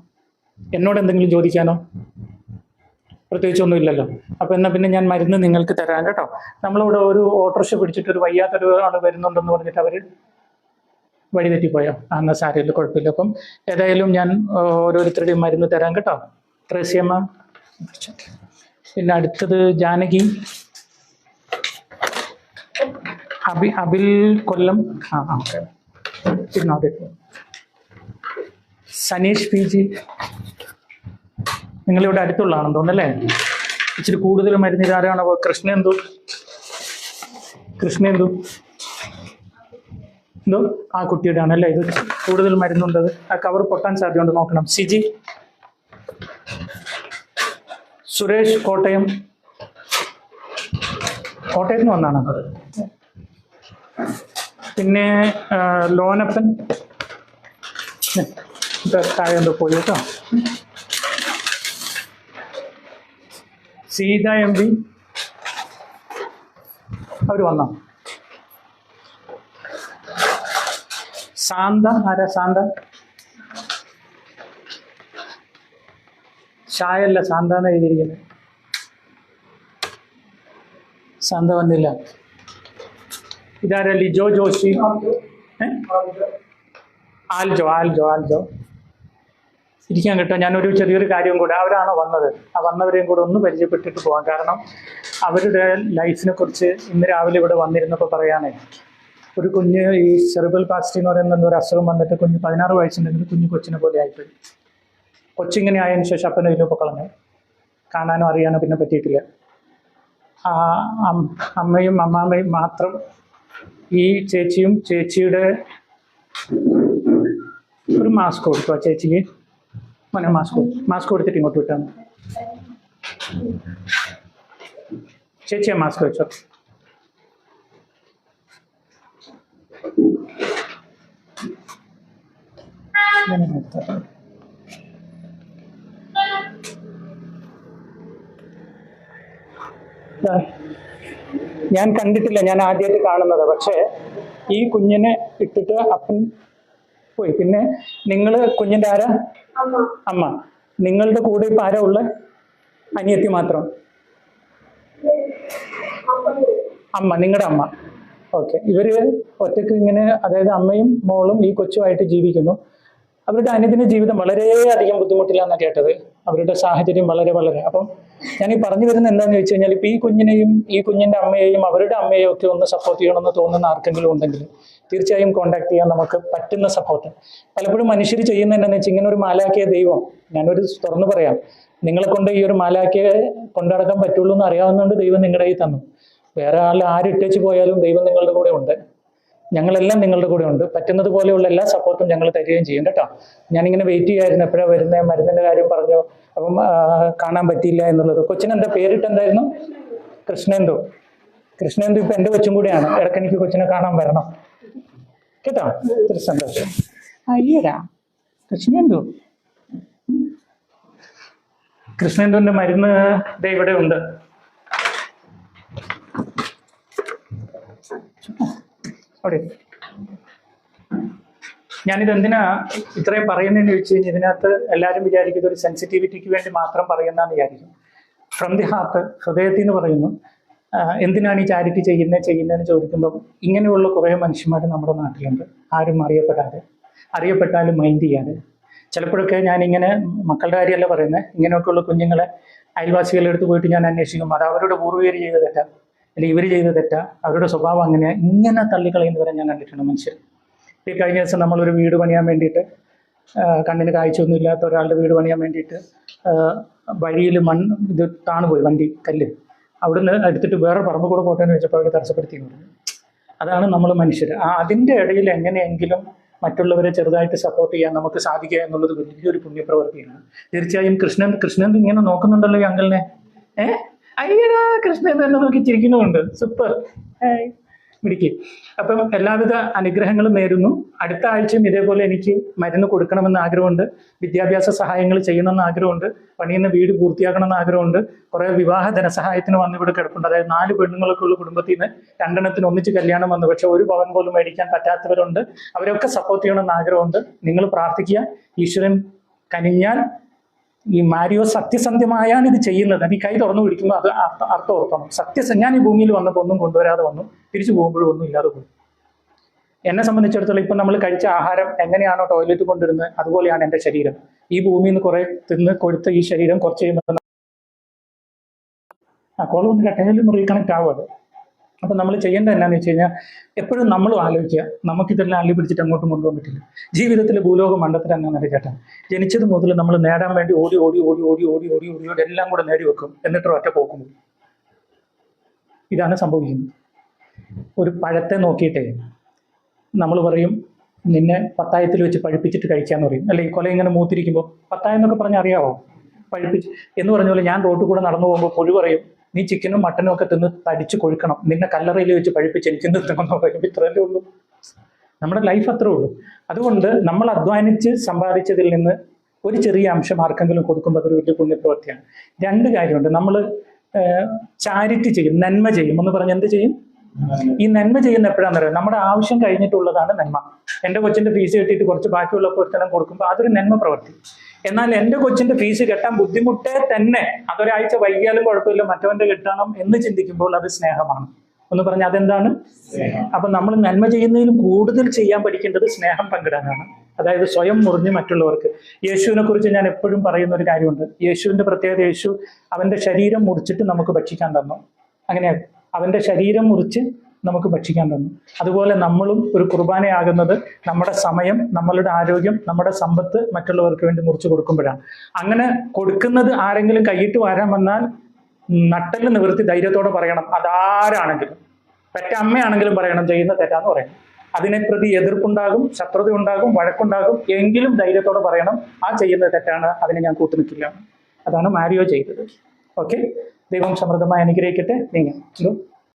എന്നോട് എന്തെങ്കിലും ചോദിക്കാനോ? പ്രത്യേകിച്ചൊന്നും ഇല്ലല്ലോ അപ്പൊ എന്നാ പിന്നെ ഞാൻ മരുന്ന് നിങ്ങൾക്ക് തരാം കേട്ടോ. നമ്മളിവിടെ ഒരു ഓട്ടോറിക്ഷ പിടിച്ചിട്ട് ഒരു വയ്യാത്തൊരു ആൾ വരുന്നുണ്ടെന്ന് പറഞ്ഞിട്ട് അവർ വഴി തെറ്റിപ്പോയോ ആ, എന്നാൽ സാരമില്ല കുഴപ്പമില്ല. അപ്പം ഏതായാലും ഞാൻ ഓരോരുത്തരുടെയും മരുന്ന് തരാം കേട്ടോ. ത്രേസ്യമ്മ പിന്നെ അടുത്തത് ജാനകി. അബി അബിൽ കൊല്ലം. ആ ആ ഓക്കെ. Saneesh P G. നിങ്ങളിവിടെ അടുത്തുള്ളതാണെന്ന് തോന്നുന്നല്ലേ? ഇച്ചിരി കൂടുതൽ മരുന്ന് ഇതാരാണ് കൃഷ്ണേന്ദു കൃഷ്ണേന്ദു എന്തോ? ആ കുട്ടിയുടെ ആണല്ലേ ഇത് കൂടുതൽ മരുന്നുണ്ടത് ആ കവർ പൊട്ടാൻ സാധ്യതയുണ്ട് നോക്കണം. സിജി? സുരേഷ് കോട്ടയം? കോട്ടയത്ത് നിന്ന് വന്നാണ്. പിന്നെ ലോനപ്പൻ? താഴെ എന്തോ പോയി കേട്ടോ. സീത എം പി അവർ വന്നോ? ശാന്ത ആരാ ശാന്ത? ഷായല്ല ശാന്ത എന്ന് എഴുതിയിരിക്കുന്നത് ശാന്ത വന്നില്ല. ഇതാരാ? ലിജോ ജോഷി. ആൽജോ ആൽജോ ആൽജോ. ഇരിക്കാൻ കേട്ടോ. ഞാനൊരു ചെറിയൊരു കാര്യം കൂടെ അവരാണോ വന്നത്? ആ വന്നവരെയും കൂടെ ഒന്ന് പരിചയപ്പെട്ടിട്ട് പോകാം കാരണം അവരുടെ ലൈഫിനെ കുറിച്ച് ഇന്ന് രാവിലെ ഇവിടെ വന്നിരുന്നപ്പോൾ പറയാനേ ഒരു കുഞ്ഞ് ഈ സെറിബൽ പാസ്റ്റി എന്ന് പറയുന്ന ഒരു അസുഖം വന്നിട്ട് കുഞ്ഞ് പതിനാറ് വയസ്സുണ്ടെങ്കിൽ കുഞ്ഞ് കൊച്ചിനെ പോലെ ആയിപ്പോയി. കൊച്ചിങ്ങനെ ആയതിനു ശേഷം അപ്പനെ ഇതിലൊക്കെ കളഞ്ഞു കാണാനോ അറിയാനോ പിന്നെ പറ്റിയിട്ടില്ല. ആ അമ്മയും അമ്മാമ്മയും മാത്രം ഈ ചേച്ചിയും ചേച്ചിയുടെ ഒരു മാസ്ക് കൊടുത്തു ആ ചേച്ചിക്ക്. മോനെ മാസ്ക് മാസ്ക് കൊടുത്തിട്ട് ഇങ്ങോട്ട് വിട്ടാണ് ചേച്ചിയെ മാസ്ക് വെച്ചോ. ഞാൻ കണ്ടിട്ടില്ല ഞാൻ ആദ്യമായിട്ട് കാണുന്നത്. പക്ഷേ ഈ കുഞ്ഞിനെ ഇട്ടിട്ട് അപ്പൻ പോയി. പിന്നെ നിങ്ങൾ കുഞ്ഞിന്റെ ആരാ? അമ്മ. നിങ്ങളുടെ കൂടെ ഇപ്പൊ ആരാ ഉള്ള? അനിയത്തി മാത്രം. അമ്മ നിങ്ങളുടെ അമ്മ. ഓക്കെ. ഇവർ ഒറ്റയ്ക്ക് ഇങ്ങനെ അതായത് അമ്മയും മോളും ഈ കൊച്ചുമായിട്ട് ജീവിക്കുന്നു. അവരുടെ അനിയത്തിന്റെ ജീവിതം വളരെയധികം ബുദ്ധിമുട്ടില്ലാന്നാണ് കേട്ടത്. അവരുടെ സാഹചര്യം വളരെ വളരെ. അപ്പം ഞാൻ ഈ പറഞ്ഞു വരുന്ന എന്താണെന്ന് വെച്ച് കഴിഞ്ഞാൽ ഇപ്പൊ ഈ കുഞ്ഞിനെയും ഈ കുഞ്ഞിന്റെ അമ്മയെയും അവരുടെ അമ്മയെയും ഒക്കെ ഒന്ന് സപ്പോർട്ട് ചെയ്യണമെന്ന് തോന്നുന്ന ആർക്കെങ്കിലും ഉണ്ടെങ്കിൽ തീർച്ചയായും കോണ്ടാക്ട് ചെയ്യാൻ നമുക്ക് പറ്റുന്ന സപ്പോർട്ട് പലപ്പോഴും മനുഷ്യർ ചെയ്യുന്ന എന്താണെന്ന് വെച്ചാൽ ഇങ്ങനെ ഒരു മാലാക്കിയ ദൈവം ഞാനൊരു തുറന്നു പറയാം. നിങ്ങളെ കൊണ്ട് ഈ ഒരു മാലാക്കിയെ കൊണ്ടടക്കാൻ പറ്റുള്ളൂ എന്ന് അറിയാവുന്നതുകൊണ്ട് ദൈവം നിങ്ങളുടെ കയ്യിൽ തന്നു. വേറെ ആൾ ആരിട്ടേച്ച് പോയാലും ദൈവം നിങ്ങളുടെ കൂടെ ഉണ്ട്. ഞങ്ങളെല്ലാം നിങ്ങളുടെ കൂടെ ഉണ്ട്. പറ്റുന്നത് പോലെയുള്ള എല്ലാ സപ്പോർട്ടും ഞങ്ങൾ തരികയും ചെയ്യും കേട്ടോ. ഞാനിങ്ങനെ വെയിറ്റ് ചെയ്യായിരുന്നു. എപ്പോഴാ വരുന്നത് മരുന്നിന്റെ കാര്യം പറഞ്ഞു. അപ്പം കാണാൻ പറ്റിയില്ല എന്നുള്ളത്. കൊച്ചിനെന്താ? പേരിട്ട് എന്തായിരുന്നു? കൃഷ്ണേന്ദു. കൃഷ്ണേന്ദു ഇപ്പൊ എന്റെ കൊച്ചും കൂടെയാണ്. ഇടയ്ക്ക് എനിക്ക് കൊച്ചിനെ കാണാൻ വരണം. കേട്ടോ? ഒത്തിരി സന്തോഷം. അയ്യടാ കൃഷ്ണേന്ദു. കൃഷ്ണേന്ദുവിന്റെ മരുന്ന് ഇവിടെ ഉണ്ട്. അവിടെ. ഞാനിത് എന്തിനാ ഇത്രയും പറയുന്നതെന്ന് ചോദിച്ചു കഴിഞ്ഞാൽ ഇതിനകത്ത് എല്ലാവരും വിചാരിക്കുന്നത് ഒരു സെൻസിറ്റിവിറ്റിക്ക് വേണ്ടി മാത്രം പറയുന്നതെന്ന് വിചാരിക്കും ഫ്രം ദി ഹാർട്ട് ഹൃദയത്തിൽ നിന്ന് പറയുന്നു. എന്തിനാണ് ഈ ചാരിറ്റി ചെയ്യുന്നത് ചെയ്യുന്നതെന്ന് ചോദിക്കുമ്പോൾ ഇങ്ങനെയുള്ള കുറേ മനുഷ്യന്മാർ നമ്മുടെ നാട്ടിലുണ്ട്. ആരും അറിയപ്പെടാതെ അറിയപ്പെട്ടാലും മൈൻഡ് ചെയ്യാതെ. ചിലപ്പോഴൊക്കെ ഞാനിങ്ങനെ മക്കളുടെ കാര്യമല്ല പറയുന്നത് ഇങ്ങനെയൊക്കെയുള്ള കുഞ്ഞുങ്ങളെ അയൽവാസികളുടെ അടുത്ത് പോയിട്ട് ഞാൻ അന്വേഷിക്കും അത് അവരുടെ പൂർവികർ ചെയ്ത തെറ്റാ അല്ലെങ്കിൽ ഇവർ ചെയ്ത തെറ്റാ അവരുടെ സ്വഭാവം അങ്ങനെ ഇങ്ങനെ തള്ളിക്കളയുന്നവരെ ഞാൻ കണ്ടിട്ടുണ്ട് മനുഷ്യർ. ഈ കഴിഞ്ഞ ദിവസം നമ്മളൊരു വീട് പണിയാൻ വേണ്ടിയിട്ട് കണ്ണിന് കാഴ്ചയൊന്നും ഇല്ലാത്ത ഒരാളുടെ വീട് പണിയാൻ വേണ്ടിയിട്ട് വഴിയിൽ മണ്ണ് ഇത് താണുപോയി വണ്ടി കല്ല്. അവിടുന്ന് എടുത്തിട്ട് വേറെ പറമ്പ് കൂടെ പോട്ടെ എന്ന് വെച്ചപ്പോൾ അവർ തടസ്സപ്പെടുത്തി പറഞ്ഞു. അതാണ് നമ്മൾ മനുഷ്യർ ആ അതിന്റെ ഇടയിൽ എങ്ങനെയെങ്കിലും മറ്റുള്ളവരെ ചെറുതായിട്ട് സപ്പോർട്ട് ചെയ്യാൻ നമുക്ക് സാധിക്കുക എന്നുള്ളത് വലിയൊരു പുണ്യപ്രവൃത്തിയാണ്. തീർച്ചയായും കൃഷ്ണൻ കൃഷ്ണൻ ഇങ്ങനെ നോക്കുന്നുണ്ടല്ലോ ഈ അങ്കിളിനെ. ഏ? അയ്യടാ കൃഷ്ണൻ തന്നെ നോക്കി ചിരിക്കുന്നുണ്ട് സൂപ്പർ. ഏയ് മിടുക്കി അപ്പം എല്ലാവിധ അനുഗ്രഹങ്ങളും നേരുന്നു. അടുത്ത ആഴ്ചയും ഇതേപോലെ എനിക്ക് മരുന്ന് കൊടുക്കണമെന്ന് ആഗ്രഹമുണ്ട്. വിദ്യാഭ്യാസ സഹായങ്ങൾ ചെയ്യണമെന്ന് ആഗ്രഹമുണ്ട്. പണിയുന്ന വീട് പൂർത്തിയാക്കണമെന്ന് ആഗ്രഹമുണ്ട്. കുറേ വിവാഹ ധനസഹായത്തിന് വന്ന് ഇവിടെ കിടപ്പുണ്ട്. അതായത് നാല് പെണ്ണുങ്ങളൊക്കെ ഉള്ള കുടുംബത്തിൽ നിന്ന് രണ്ടെണ്ണത്തിന് ഒന്നിച്ച് കല്യാണം വന്നു. പക്ഷെ ഒരു ഭവൻ പോലും മേടിക്കാൻ പറ്റാത്തവരുണ്ട്. അവരൊക്കെ സപ്പോർട്ട് ചെയ്യണമെന്ന് ആഗ്രഹമുണ്ട്. നിങ്ങൾ പ്രാർത്ഥിക്കുക. ഈശ്വരൻ കനിഞ്ഞാൽ ഈ മാരിയോ സത്യസന്ധ്യമായാണ് ഇത് ചെയ്യുന്നത്. ഈ കൈ തുറന്നു പിടിക്കുമ്പോൾ അത് അർത്ഥ- ഓർക്കണം സത്യസ ഞാൻ ഈ ഭൂമിയിൽ വന്നപ്പോൾ ഒന്നും കൊണ്ടുവരാതെ വന്നു. തിരിച്ചു പോകുമ്പോഴും ഒന്നും ഇല്ലാതെ പോയി. എന്നെ സംബന്ധിച്ചിടത്തോളം ഇപ്പം നമ്മൾ കഴിച്ച ആഹാരം എങ്ങനെയാണോ ടോയ്ലറ്റ് കൊണ്ടിരുന്നത് അതുപോലെയാണ് എന്റെ ശരീരം. ഈ ഭൂമിയിൽ നിന്ന് കുറെ തിന്ന് കൊടുത്ത ഈ ശരീരം കുറച്ച് കഴിയുമ്പോൾ ആ കോളം ഒന്ന് റീകണക്ട് ആവും അത്. അപ്പം നമ്മൾ ചെയ്യേണ്ടത് എന്നാന്ന് വെച്ച് കഴിഞ്ഞാൽ എപ്പോഴും നമ്മളും ആലോചിക്കുക നമുക്കിതെല്ലാം അള്ളി പിടിച്ചിട്ട് അങ്ങോട്ട് കൊണ്ടുപോകാൻ പറ്റില്ല. ജീവിതത്തിൽ ഭൂലോക മണ്ടത്തിൽ അങ്ങനെ ചേട്ടാ. ജനിച്ചത് മുതൽ നമ്മൾ നേടാൻ വേണ്ടി ഓടി ഓടി ഓടി ഓടി ഓടി ഓടി ഓടി ഓടി എല്ലാം കൂടെ നേടി വെക്കും. എന്നിട്ട് ഒറ്റ പോക്കും പോകും. ഇതാണ് സംഭവിക്കുന്നത്. ഒരു പഴത്തെ നോക്കിയിട്ടേ നമ്മൾ പറയും നിന്നെ പത്തായത്തിൽ വെച്ച് പഴുപ്പിച്ചിട്ട് കഴിക്കാന്ന് പറയും. അല്ലെ ഈ കൊല ഇങ്ങനെ മൂത്തിരിക്കുമ്പോൾ പത്തായം എന്നൊക്കെ പറഞ്ഞാൽ അറിയാവോ? പഴുപ്പിച്ച് എന്ന് പറഞ്ഞ പോലെ ഞാൻ റോട്ടിൽ കൂടെ നടന്നു പോകുമ്പോൾ പുഴു പറയും നീ ചിക്കനും മട്ടനും ഒക്കെ തിന്ന് തടിച്ച് കൊഴുക്കണം. നിന്നെ കല്ലറയിൽ വെച്ച് പഴിപ്പിച്ച് എനിക്ക് തിന്നണമെന്ന് പറയും ഇത്രയല്ലേ ഉള്ളൂ. നമ്മുടെ ലൈഫ് അത്രേ ഉള്ളൂ. അതുകൊണ്ട് നമ്മൾ അധ്വാനിച്ച് സമ്പാദിച്ചതിൽ നിന്ന് ഒരു ചെറിയ അംശം ആർക്കെങ്കിലും കൊടുക്കുമ്പോൾ അതൊരു വലിയ പുണ്യപ്രവൃത്തിയാണ്. രണ്ട് കാര്യമുണ്ട്. നമ്മൾ ചാരിറ്റി ചെയ്യും നന്മ ചെയ്യും. എന്ന് പറഞ്ഞ് എന്ത് ചെയ്യും? ഈ നന്മ ചെയ്യുന്ന എപ്പോഴാണെന്ന് അറിയാം? നമ്മുടെ ആവശ്യം കഴിഞ്ഞിട്ടുള്ളതാണ് നന്മ. എന്റെ കൊച്ചിന്റെ ഫീസ് കിട്ടിയിട്ട് കുറച്ച് ബാക്കിയുള്ള ഒരുത്തനം കൊടുക്കുമ്പോൾ അതൊരു നന്മ പ്രവൃത്തി. എന്നാൽ എന്റെ കൊച്ചിന്റെ ഫീസ് കെട്ടാൻ ബുദ്ധിമുട്ടേ തന്നെ. അതൊരാഴ്ച വൈകിയാലും കുഴപ്പമില്ല. മറ്റവന്റെ കെട്ടണം എന്ന് ചിന്തിക്കുമ്പോൾ അത് സ്നേഹമാണ്. എന്ന് പറഞ്ഞാൽ അതെന്താണ്? അപ്പൊ നമ്മൾ നന്മ ചെയ്യുന്നതിലും കൂടുതൽ ചെയ്യാൻ പഠിക്കേണ്ടത് സ്നേഹം പങ്കിടാനാണ്. അതായത് സ്വയം മുറിഞ്ഞ് മറ്റുള്ളവർക്ക്. യേശുവിനെ കുറിച്ച് ഞാൻ എപ്പോഴും പറയുന്ന ഒരു കാര്യമുണ്ട്. യേശുവിന്റെ പ്രത്യേകത യേശു അവന്റെ ശരീരം മുറിച്ചിട്ട് നമുക്ക് ഭക്ഷിക്കാൻ തന്നു. അങ്ങനെ അവന്റെ ശരീരം മുറിച്ച് നമുക്ക് ഭക്ഷിക്കാൻ തന്നു. അതുപോലെ നമ്മളും ഒരു കുർബാനയാകുന്നത് നമ്മുടെ സമയം നമ്മളുടെ ആരോഗ്യം നമ്മുടെ സമ്പത്ത് മറ്റുള്ളവർക്ക് വേണ്ടി മുറിച്ചു കൊടുക്കുമ്പോഴാണ്. അങ്ങനെ കൊടുക്കുന്നത് ആരെങ്കിലും കൈയിട്ട് വരാൻ വന്നാൽ നട്ടൽ നിവൃത്തി ധൈര്യത്തോടെ പറയണം. അതാരാണെങ്കിലും. പെറ്റ അമ്മയാണെങ്കിലും പറയണം ചെയ്യുന്ന തെറ്റാന്ന് പറയണം. അതിനെ പ്രതി എതിർപ്പുണ്ടാകും ശത്രുത ഉണ്ടാകും വഴക്കുണ്ടാകും. എങ്കിലും ധൈര്യത്തോടെ പറയണം ആ ചെയ്യുന്ന തെറ്റാണ് അതിനെ ഞാൻ കൂട്ടുനിൽക്കില്ല അതാണ് മാരിയോ ചെയ്തത്. ഓക്കെ? ദൈവം സമൃദ്ധമായി അനുഗ്രഹിക്കട്ടെ. നീങ്ങാം.